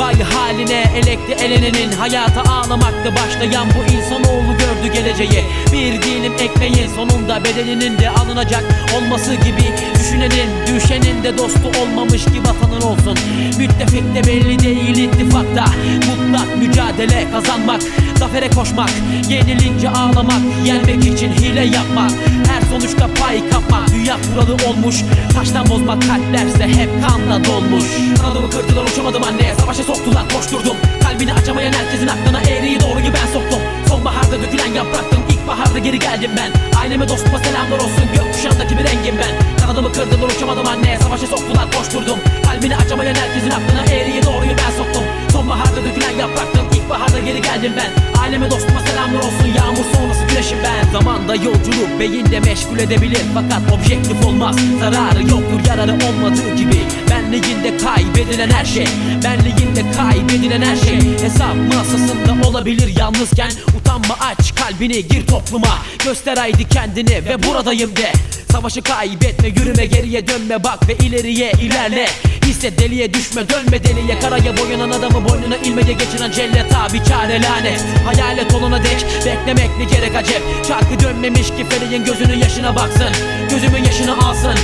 Vay haline elekti elenenin Hayata ağlamakta başlayan bu insanoğlu gördü geleceği. Bir dilim ekmeğin sonunda bedelinin de alınacak olması gibi Düşünenin düşenin de dostu olmamış ki vatanın olsun. Müttefik de belli değil ittifakta Mutlak mücadele kazanmak Zafere koşmak Yenilince ağlamak Yenmek için hile yapmak. Her sonuçta pay kapmak Dünya kuralı olmuş. Taştan bozmak kalplerse hep kanla dolmuş. Kanadımı kırdılar uçamadım anne. Savaşa soktular koşturdum. Kalbini açamayan herkesin aklına eğriyi doğruyu ben soktum. Sonbaharda dökülen yapraktım İlkbaharda geri geldim ben. Aileme dostuma selamlar olsun. Gökkuşağındaki bir rengim ben. Kanadımı kırdılar uçamadım anne. Savaşa soktular koşturdum. Kalbini açamayan herkesin aklına eğriyi doğruyu ben soktum. Sonbaharda dökülen yapraktım İlkbaharda geri geldim ben Aileme dostuma selamlar olsun. Yağmur sonrası güneşim ben. Zamanda yolculuk beyinde meşgul edebilir. Fakat objektif olmaz. Zararı yoktur yararı olmadığı gibi. Benliğinde kaybedilen her şey. Benliğinde kaybedilen her şey. Hesap masasında olabilir yalnızken. Utanma aç kalbini gir topluma. Göster haydi kendini ve buradayım de. Savaşı kaybetme yürüme geriye dönme. Bak ve ileriye ilerle Hisset deliye düşme dönme deliye. Karaya boyanan adamı boynuna ilmece geçiren cellet abi çare lanet. Hayalet olana dek beklemek ne gerek acep. Çarkı dönmemiş ki feleğin gözünün yaşına baksın. Gözümün yaşını alsın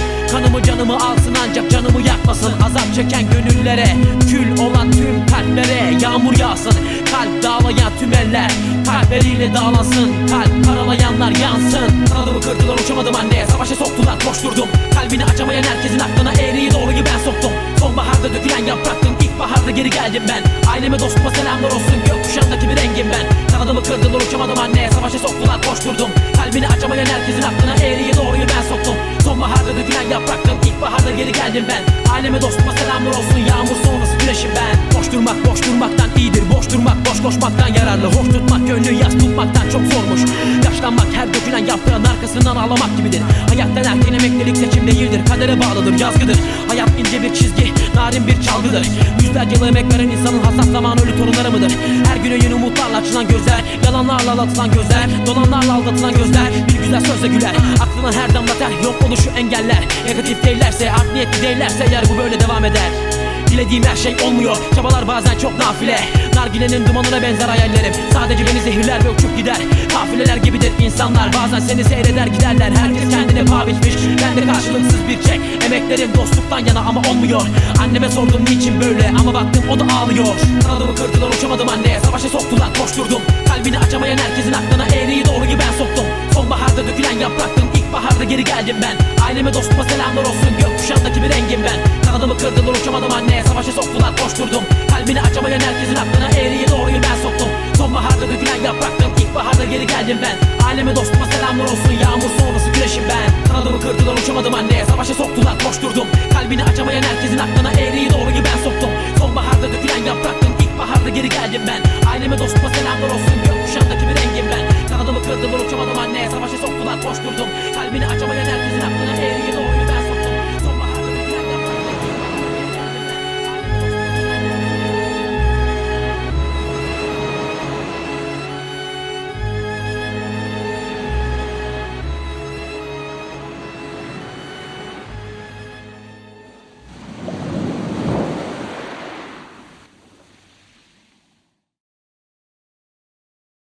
canımı alsın ancak canımı yakmasın. Azap çeken gönüllere Kül olan tüm kalplere Yağmur yağsın. Kalp dağlayan tüm eller Kalpleriyle dağlansın. Kalp karalayanlar yansın. Kanadımı kırdılar uçamadım anne. Savaşa soktular koşturdum Kalbini açamayan herkesin aklına eğriyi doğruyu ben soktum. Sonbaharda dökülen yapraktım İlkbaharda geri geldim ben. Aileme dostuma selamlar olsun Gökkuşağındaki bir rengim ben. Kanadımı kırdılar uçamadım anne. Savaşa soktular koşturdum Kalbini açamayan herkesin aklına İlkbaharda geri geldim ben. Aileme dostuma selamlar olsun. Yağmur sonrası güneşim ben. Boş durmak boş durmaktan koşmaktan yararlı Hoş tutmak gönlü yaz tutmaktan çok zormuş. Yaşlanmak her dökülen yaprağın arkasından ağlamak gibidir. Hayattan erken emeklilik seçim değildir Kadere bağlıdır yazgıdır. Hayat ince bir çizgi narin bir çalgıdır. Yüzlerce yıl emek veren insanın hassas zaman ölü torunları mıdır? Her güne yeni umutlarla açılan gözler Yalanlarla aldatılan gözler Dolanlarla aldatılan gözler. Bir güzel sözle güler Aklına her damla ter yok oluşu engeller. Negatif değillerse art niyetli değillerse eğer bu böyle devam eder Dilediğim her şey olmuyor. Çabalar bazen çok nafile. Nargilenin dumanına benzer hayallerim. Sadece beni zehirler ve uçup gider. Kafileler gibidir insanlar. Bazen seni seyreder giderler. Herkes kendine paha biçmiş. Ben de karşılıksız bir çek. Emeklerim dostluktan yana ama olmuyor. Anneme sordum niçin böyle? Ama baktım o da ağlıyor. Kanadımı kırdılar uçamadım anne Savaşa soktular koşturdum. Kalbini açamayan herkesin aklına eğriyi doğruyu ben soktum. Sonbaharda dökülen yapraktım İlkbaharda geri geldim ben. Aileme dostuma selamlar olsun. Gökkuşağındaki bir rengim ben Kanadımı kırdılar uçamadım anne. Savaşa soktular koşturdum. Kalbini açamayan herkesin aklına eğriyi doğruyu ben soktum. Sonbaharda dökülen yapraktım İlkbaharda geri geldim ben. Aileme dostuma selamlar olsun. Yağmur sonrası güneşim ben. Kanadımı kırdılar uçamadım anne. Savaşa soktular koşturdum. Kalbini açamayan herkesin aklına eğriyi doğruyu ben soktum. Sonbaharda dökülen yapraktım İlkbaharda geri geldim ben. Aileme dostuma selamlar olsun. Gökkuşağındaki bir rengim ben. Kanadımı kırdılar uçamadım anne. Savaşa soktular koşturdum